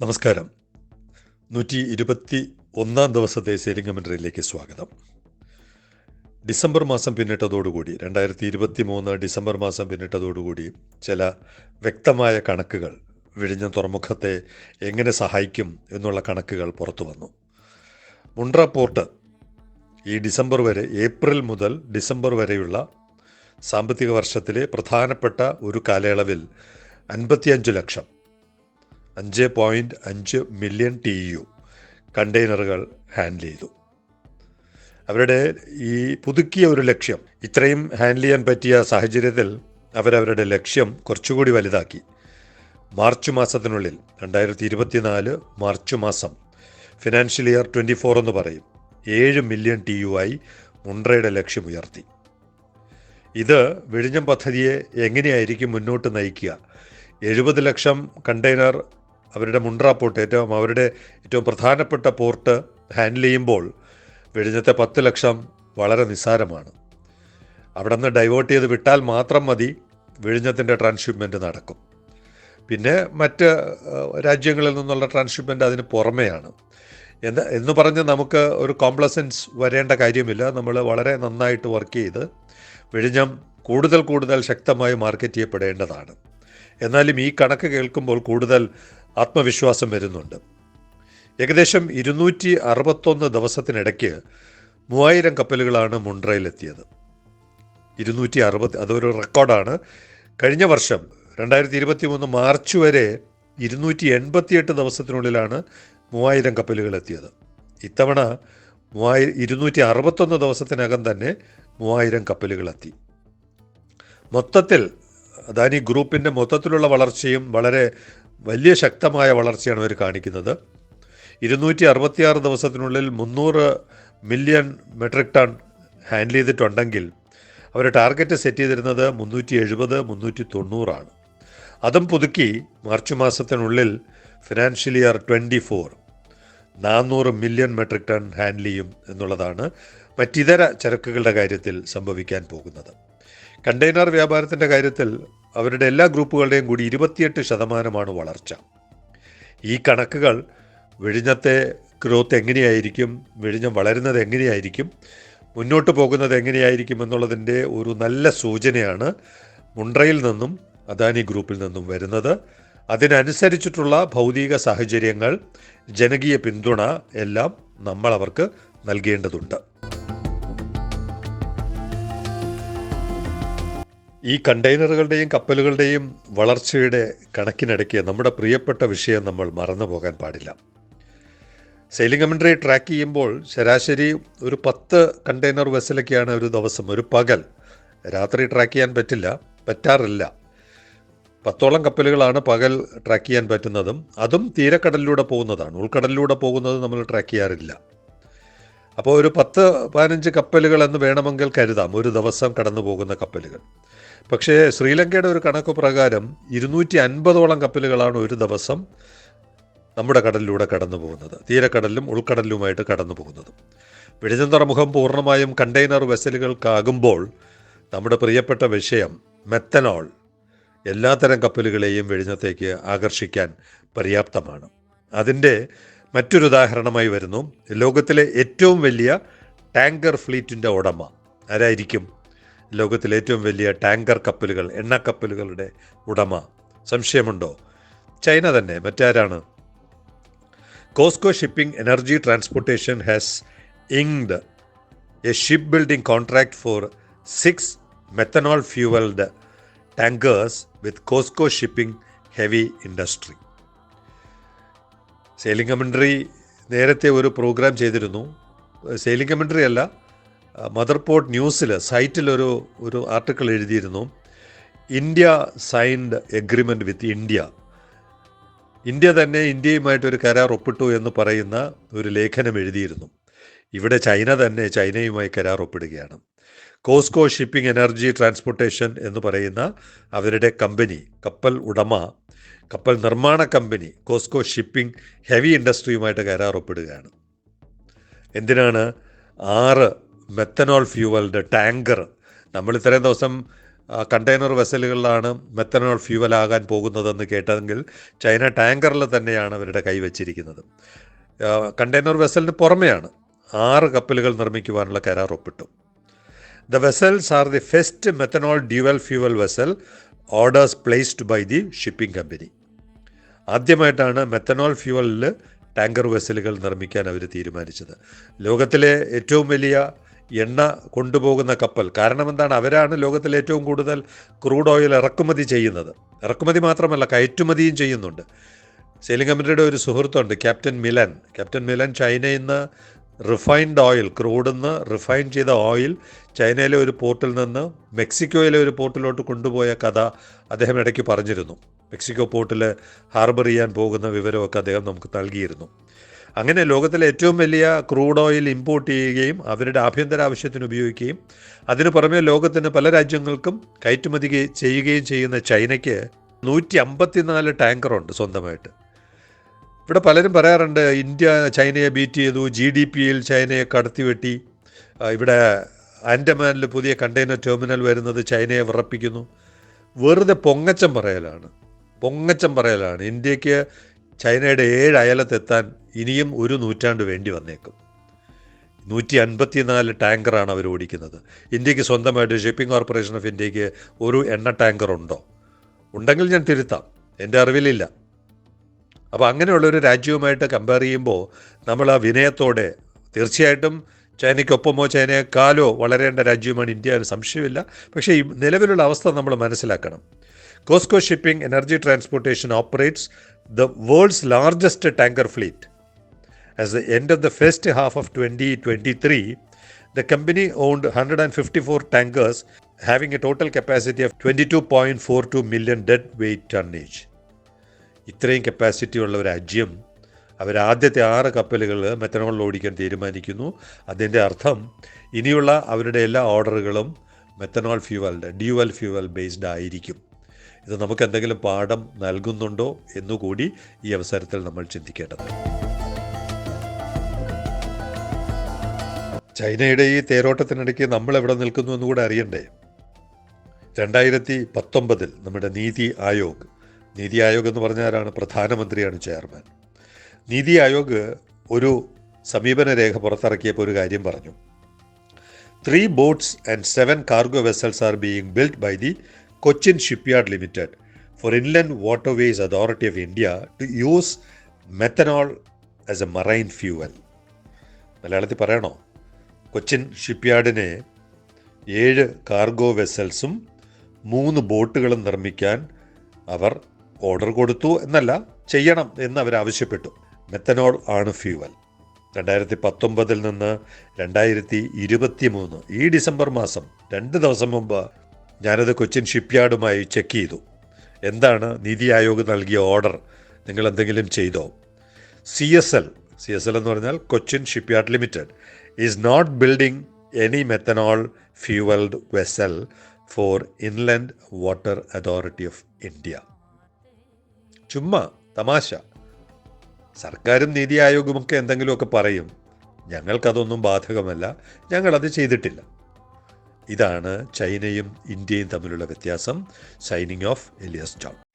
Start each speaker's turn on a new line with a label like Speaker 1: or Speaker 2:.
Speaker 1: നമസ്കാരം. നൂറ്റി ഇരുപത്തി ഒന്നാം ദിവസത്തെ സേലിംഗ് കമൻട്രിയിലേക്ക് സ്വാഗതം. ഡിസംബർ മാസം പിന്നിട്ടതോടുകൂടി രണ്ടായിരത്തി ഇരുപത്തി മൂന്ന് ഡിസംബർ മാസം പിന്നിട്ടതോടുകൂടി ചില വ്യക്തമായ കണക്കുകൾ വിഴിഞ്ഞ തുറമുഖത്തെ എങ്ങനെ സഹായിക്കും എന്നുള്ള കണക്കുകൾ പുറത്തു വന്നു. മുണ്ട്ര പോർട്ട് ഈ ഡിസംബർ വരെ ഏപ്രിൽ മുതൽ ഡിസംബർ വരെയുള്ള സാമ്പത്തിക വർഷത്തിലെ പ്രധാനപ്പെട്ട ഒരു കാലയളവിൽ അൻപത്തിയഞ്ച് ലക്ഷം അഞ്ച് പോയിന്റ് അഞ്ച് മില്യൺ ടി യു കണ്ടെയ്നറുകൾ ഹാൻഡിൽ ചെയ്തു. അവരുടെ ഈ പുതുക്കിയ ഒരു ലക്ഷ്യം ഇത്രയും ഹാൻഡിൽ ചെയ്യാൻ പറ്റിയ സാഹചര്യത്തിൽ അവരവരുടെ ലക്ഷ്യം കുറച്ചുകൂടി വലുതാക്കി. മാർച്ച് മാസത്തിനുള്ളിൽ രണ്ടായിരത്തി ഇരുപത്തിനാല് മാർച്ച് മാസം ഫിനാൻഷ്യൽ ഇയർ ട്വന്റി ഫോർ എന്ന് പറയും ഏഴ് മില്യൺ ടി യു ആയി മുണ്ട്രയുടെ ലക്ഷ്യം ഉയർത്തി. ഇത് വിഴിഞ്ഞം പദ്ധതിയെ എങ്ങനെയായിരിക്കും മുന്നോട്ട് നയിക്കുക? എഴുപത് ലക്ഷം കണ്ടെയ്നർ അവരുടെ മുണ്ട്ര പോർട്ട് ഏറ്റവും അവരുടെ ഏറ്റവും പ്രധാനപ്പെട്ട പോർട്ട് ഹാൻഡിൽ ചെയ്യുമ്പോൾ വെടിഞ്ഞത്തെ പത്ത് ലക്ഷം വളരെ നിസ്സാരമാണ്. അവിടെ നിന്ന് ഡൈവേർട്ട് ചെയ്ത് വിട്ടാൽ മാത്രം മതി വിഴിഞ്ഞത്തിന്റെ ട്രാൻസ്ഷിപ്മെന്റ് നടക്കും. പിന്നെ മറ്റ് രാജ്യങ്ങളിൽ നിന്നുള്ള ട്രാൻസ്ഷിപ്മെന്റ് അതിന് പുറമെയാണ്. എന്ന് എന്ന് പറഞ്ഞ് നമുക്ക് ഒരു കോംപ്ലസൻസ് വരേണ്ട കാര്യമില്ല. നമ്മൾ വളരെ നന്നായിട്ട് വർക്ക് ചെയ്ത് വിഴിഞ്ഞം കൂടുതൽ കൂടുതൽ ശക്തമായി മാർക്കറ്റ് ചെയ്യപ്പെടേണ്ടതാണ്. എന്നാലും ഈ കണക്ക് കേൾക്കുമ്പോൾ കൂടുതൽ ആത്മവിശ്വാസം വരുന്നുണ്ട്. ഏകദേശം ഇരുന്നൂറ്റി അറുപത്തൊന്ന് ദിവസത്തിനിടയ്ക്ക് മൂവായിരം കപ്പലുകളാണ് മുണ്ട്രയിലെത്തിയത് ഇരുന്നൂറ്റി അറുപത്തി അതൊരു റെക്കോർഡാണ്. കഴിഞ്ഞ വർഷം രണ്ടായിരത്തി ഇരുപത്തി മൂന്ന് മാർച്ച് വരെ ഇരുന്നൂറ്റി എൺപത്തിയെട്ട് ദിവസത്തിനുള്ളിലാണ് മൂവായിരം കപ്പലുകൾ എത്തിയത് ഇത്തവണ മൂവായി ഇരുന്നൂറ്റി അറുപത്തൊന്ന് ദിവസത്തിനകം തന്നെ മൂവായിരം കപ്പലുകൾ എത്തി മൊത്തത്തിൽ അദാനി ഗ്രൂപ്പിന്റെ മൊത്തത്തിലുള്ള വളർച്ചയും വളരെ വലിയ ശക്തമായ വളർച്ചയാണ് അവർ കാണിക്കുന്നത്. ഇരുന്നൂറ്റി അറുപത്തിയാറ് ദിവസത്തിനുള്ളിൽ മുന്നൂറ് മില്യൺ മെട്രിക് ടൺ ഹാൻഡിൽ ചെയ്തിട്ടുണ്ടെങ്കിൽ അവർ ടാർഗറ്റ് സെറ്റ് ചെയ്തിരുന്നത് മുന്നൂറ്റി എഴുപത് മുന്നൂറ്റി തൊണ്ണൂറാണ് അതും പുതുക്കി മാർച്ച് മാസത്തിനുള്ളിൽ ഫിനാൻഷ്യൽ ഇയർ ട്വന്റി ഫോർ നാനൂറ് മില്യൺ മെട്രിക് ടൺ ഹാൻഡിൽ ചെയ്യും എന്നുള്ളതാണ് മറ്റിതര ചരക്കുകളുടെ കാര്യത്തിൽ സംഭവിക്കാൻ പോകുന്നത്. കണ്ടെയ്നർ വ്യാപാരത്തിന്റെ കാര്യത്തിൽ അവരുടെ എല്ലാ ഗ്രൂപ്പുകളുടെയും കൂടി ഇരുപത്തിയെട്ട് ശതമാനമാണ് വളർച്ച. ഈ കണക്കുകൾ വിഴിഞ്ഞത്തെ ഗ്രോത്ത് എങ്ങനെയായിരിക്കും വിഴിഞ്ഞം വളരുന്നത് എങ്ങനെയായിരിക്കും മുന്നോട്ട് പോകുന്നത് എങ്ങനെയായിരിക്കും എന്നുള്ളതിന്റെ ഒരു നല്ല സൂചനയാണ് മുണ്ട്രയിൽ നിന്നും അദാനി ഗ്രൂപ്പിൽ നിന്നും വരുന്നത്. അതിനനുസരിച്ചിട്ടുള്ള ഭൗതിക സാഹചര്യങ്ങൾ ജനകീയ പിന്തുണ എല്ലാം നമ്മൾ അവർക്ക് നൽകേണ്ടതുണ്ട്. ഈ കണ്ടെയ്നറുകളുടെയും കപ്പലുകളുടെയും വളർച്ചയുടെ കണക്കിനിടയ്ക്ക് നമ്മുടെ പ്രിയപ്പെട്ട വിഷയം നമ്മൾ മറന്നു പോകാൻ പാടില്ല. സെയിലിംഗ് കമൻട്രി ട്രാക്ക് ചെയ്യുമ്പോൾ ശരാശരി ഒരു പത്ത് കണ്ടെയ്നർ വെസലൊക്കെയാണ് ഒരു ദിവസം ഒരു പകൽ. രാത്രി ട്രാക്ക് ചെയ്യാൻ പറ്റില്ല പറ്റാറില്ല. പത്തോളം കപ്പലുകളാണ് പകൽ ട്രാക്ക് ചെയ്യാൻ പറ്റുന്നതും അതും തീരക്കടലിലൂടെ പോകുന്നതാണ്. ഉൾക്കടലിലൂടെ പോകുന്നത് നമ്മൾ ട്രാക്ക് ചെയ്യാറില്ല. അപ്പോൾ ഒരു പത്ത് പതിനഞ്ച് കപ്പലുകൾ എന്ന് വേണമെങ്കിൽ കരുതാം. ഒരു ദിവസം കടന്നു പോകുന്ന കപ്പലുകൾ. പക്ഷേ ശ്രീലങ്കയുടെ ഒരു കണക്ക് പ്രകാരം ഇരുന്നൂറ്റി അൻപതോളം കപ്പലുകളാണ് ഒരു ദിവസം നമ്മുടെ കടലിലൂടെ കടന്നു പോകുന്നത് തീരക്കടലിലും ഉൾക്കടലിലുമായിട്ട് കടന്നു പോകുന്നത് വിഴിഞ്ഞം തുറമുഖം പൂർണമായും കണ്ടെയ്നർ വെസലുകൾക്കാകുമ്പോൾ നമ്മുടെ പ്രിയപ്പെട്ട വിഷയം മെത്തനോൾ എല്ലാത്തരം കപ്പലുകളെയും വെടിഞ്ഞത്തേക്ക് ആകർഷിക്കാൻ പര്യാപ്തമാണ്. അതിന്റെ മറ്റൊരു ഉദാഹരണമായി വരുന്നു. ലോകത്തിലെ ഏറ്റവും വലിയ ടാങ്കർ ഫ്ലീറ്റിന്റെ ഉടമ ആരായിരിക്കും? ലോകത്തിലെ ഏറ്റവും വലിയ ടാങ്കർ കപ്പലുകൾ എണ്ണ കപ്പലുകളുടെ ഉടമ. സംശയമുണ്ടോ? ചൈന തന്നെ മറ്റാരാണ്? Cosco shipping energy transportation has inked a ship building contract for six methanol fuelled tankers with Cosco shipping heavy industry. Sailing commentary നേരത്തെ ഒരു പ്രോഗ്രാം ചെയ്തിരുന്നു. സെയിലിംഗ് കമൻട്രി അല്ല മദർ പോർട്ട് ന്യൂസിൽ സൈറ്റിലൊരു ഒരു ആർട്ടിക്കിൾ എഴുതിയിരുന്നു. India signed agreement with India India തന്നെ ഇന്ത്യയുമായിട്ട് ഒരു കരാർ ഒപ്പിട്ടു എന്ന് പറയുന്ന ഒരു ലേഖനം എഴുതിയിരുന്നു. ഇവിടെ ചൈന തന്നെ ചൈനയുമായി കരാർ ഒപ്പിടുകയാണ്. കോസ്കോ ഷിപ്പിംഗ് എനർജി ട്രാൻസ്പോർട്ടേഷൻ എന്ന് പറയുന്ന അവരുടെ കമ്പനി കപ്പൽ ഉടമ കപ്പൽ നിർമ്മാണ കമ്പനി കോസ്കോ ഷിപ്പിംഗ് ഹെവി ഇൻഡസ്ട്രിയുമായിട്ട് കരാർ ഒപ്പിടുകയാണ്. എന്തിനാണ് ആറ് മെത്തനോൾ ഫ്യൂവൽഡ് ടാങ്കർ നമ്മൾ ഇത്രയും ദിവസം കണ്ടെയ്നർ വെസലുകളിലാണ് മെത്തനോൾ ഫ്യൂവൽ ആകാൻ പോകുന്നതെന്ന് കേട്ടതെങ്കിൽ ചൈന ടാങ്കറിൽ തന്നെയാണ് അവരുടെ കൈവച്ചിരിക്കുന്നത് കണ്ടെയ്നർ വെസലിന് പുറമെയാണ് ആറ് കപ്പലുകൾ നിർമ്മിക്കുവാനുള്ള കരാർ ഒപ്പിട്ടു. The vessels are the first methanol dual fuel vessel orders placed by the shipping company ആദ്യമായിട്ടാണ് മെത്തനോൾ ഫ്യൂവലിൽ ടാങ്കർ വെസലുകൾ നിർമ്മിക്കാൻ അവർ തീരുമാനിച്ചത്. ലോകത്തിലെ ഏറ്റവും വലിയ എണ്ണ കൊണ്ടുപോകുന്ന കപ്പൽ. കാരണം എന്താണ് അവരാണ് ലോകത്തിൽ ഏറ്റവും കൂടുതൽ ക്രൂഡ് ഓയിൽ ഇറക്കുമതി ചെയ്യുന്നത്. ഇറക്കുമതി മാത്രമല്ല കയറ്റുമതിയും ചെയ്യുന്നുണ്ട്. സെയിലിംഗ് കമ്പനിയുടെ ഒരു സുഹൃത്തുണ്ട് ക്യാപ്റ്റൻ മിലൻ. ക്യാപ്റ്റൻ മിലൻ ചൈനയിൽ നിന്ന് റിഫൈൻഡ് ഓയിൽ ക്രൂഡിൽ നിന്ന് റിഫൈൻ ചെയ്ത ഓയിൽ ചൈനയിലെ ഒരു പോർട്ടിൽ നിന്ന് മെക്സിക്കോയിലെ ഒരു പോർട്ടിലോട്ട് കൊണ്ടുപോയ കഥ അദ്ദേഹം ഇടയ്ക്ക് പറഞ്ഞിരുന്നു. മെക്സിക്കോ പോർട്ടിൽ ഹാർബർ ചെയ്യാൻ പോകുന്ന വിവരമൊക്കെ അദ്ദേഹം നമുക്ക് നൽകിയിരുന്നു. അങ്ങനെ ലോകത്തിലെ ഏറ്റവും വലിയ ക്രൂഡ് ഓയിൽ ഇമ്പോർട്ട് ചെയ്യുകയും അവരുടെ ആഭ്യന്തര ആവശ്യത്തിന് ഉപയോഗിക്കുകയും അതിനു പുറമെ ലോകത്തിന് പല രാജ്യങ്ങൾക്കും കയറ്റുമതി ചെയ്യുകയും ചെയ്യുന്ന ചൈനയ്ക്ക് നൂറ്റി അമ്പത്തിനാല് ടാങ്കറുണ്ട് സ്വന്തമായിട്ട്. ഇവിടെ പലരും പറയാറുണ്ട് ഇന്ത്യ ചൈനയെ ബീറ്റ് ചെയ്തു ജി ഡി പിയിൽ ചൈനയെ കടത്തിവെട്ടി ഇവിടെ ആൻഡമാനിൽ പുതിയ കണ്ടെയ്നർ ടെർമിനൽ വരുന്നത് ചൈനയെ വിറപ്പിക്കുന്നു. വെറുതെ പൊങ്ങച്ചം പറയലാണ്. പൊങ്ങച്ചം പറയലാണ്. ഇന്ത്യയ്ക്ക് ചൈനയുടെ ഏഴ് അയലത്തെത്താൻ ഇനിയും ഒരു നൂറ്റാണ്ട് വേണ്ടി വന്നേക്കും. നൂറ്റി അൻപത്തിനാല് ടാങ്കറാണ് അവർ ഓടിക്കുന്നത്. ഇന്ത്യയ്ക്ക് സ്വന്തമായിട്ട് ഷിപ്പിംഗ് കോർപ്പറേഷൻ ഓഫ് ഇന്ത്യയ്ക്ക് ഒരു എണ്ണ ടാങ്കർ ഉണ്ടോ ഉണ്ടെങ്കിൽ ഞാൻ തിരുത്താം. എന്റെ അറിവിലില്ല. അപ്പോൾ അങ്ങനെയുള്ള ഒരു രാജ്യവുമായിട്ട് കമ്പയർ ചെയ്യുമ്പോൾ നമ്മൾ ആ വിനയത്തോടെ തീർച്ചയായിട്ടും ചൈനയ്ക്കൊപ്പമോ ചൈനയെക്കാലോ വളരേണ്ട രാജ്യവുമാണ് ഇന്ത്യ എന്ന് സംശയമില്ല. പക്ഷേ ഈ നിലവിലുള്ള അവസ്ഥ നമ്മൾ മനസ്സിലാക്കണം. Cosco shipping energy transportation operates the world's largest tanker fleet As the end of the first half of 2023, the company owned 154 tankers having a total capacity of 22.42 million deadweight tonnage. ഇത്രയും capacity ഉള്ള ഒരു രാജ്യം അവർ ആദ്യത്തെ ആറ് കപ്പലുകൾ മെത്തനോളിൽ ഓടിക്കാൻ തീരുമാനിക്കുന്നു. അതിന്റെ അർത്ഥം ഇനിയുള്ള അവരുടെ എല്ലാ ഓർഡറുകളും methanol fuelled dual fuel based ആയിരിക്കും. ഇത് നമുക്ക് എന്തെങ്കിലും പാഠം നൽകുന്നുണ്ടോ എന്നുകൂടി ഈ അവസരത്തിൽ നമ്മൾ ചിന്തിക്കേണ്ടത് ചൈനയുടെ ഈ തേരോട്ടത്തിനിടയ്ക്ക് നമ്മൾ എവിടെ നിൽക്കുന്നു എന്നുകൂടെ അറിയണ്ടേ? രണ്ടായിരത്തി പത്തൊമ്പതിൽ നമ്മുടെ നീതി ആയോഗ് നീതി ആയോഗ് എന്ന് പറഞ്ഞാലാണ് പ്രധാനമന്ത്രിയാണ് ചെയർമാൻ. നീതി ആയോഗ് ഒരു സമീപന രേഖ പുറത്തിറക്കിയപ്പോൾ ഒരു കാര്യം പറഞ്ഞു. Three boats and seven cargo vessels are being build by the Cochin shipyard limited for inland waterways authority of India to use methanol as a marine fuel മലയാളത്തിൽ പറയണോ? കൊച്ചിൻ ഷിപ്പ്യാർഡിനെ ഏഴ് കാർഗോ വെസൽസും മൂന്ന് ബോട്ടുകളും നിർമ്മിക്കാൻ അവർ ഓർഡർ കൊടുത്തു എന്നല്ല ചെയ്യണം എന്ന് അവർ ആവശ്യപ്പെട്ടു. മെത്തനോൾ ആണ് ഫ്യൂവൽ. രണ്ടായിരത്തി പത്തൊമ്പതിൽ നിന്ന് രണ്ടായിരത്തി ഇരുപത്തി മൂന്ന് ഈ ഡിസംബർ മാസം രണ്ട് ദിവസം മുമ്പ് ഞാനത് കൊച്ചിൻ ഷിപ്പ്യാർഡുമായി ചെക്ക് ചെയ്തു. എന്താണ് നീതി ആയോഗ് നൽകിയ ഓർഡർ? നിങ്ങൾ എന്തെങ്കിലും ചെയ്തോ? C S L C S L എന്ന് പറഞ്ഞാൽ Cochin shipyard limited. Is not building any methanol fuelled vessel for inland water authority of India ചുമ്മാ തമാശ. സർക്കാരും നീതി ആയോഗുമൊക്കെ എന്തെങ്കിലുമൊക്കെ പറയും. ഞങ്ങൾക്കതൊന്നും ബാധകമല്ല. ഞങ്ങളത് ചെയ്തിട്ടില്ല. ഇതാണ് ചൈനയും ഇന്ത്യയും തമ്മിലുള്ള വ്യത്യാസം. Signing off Elias John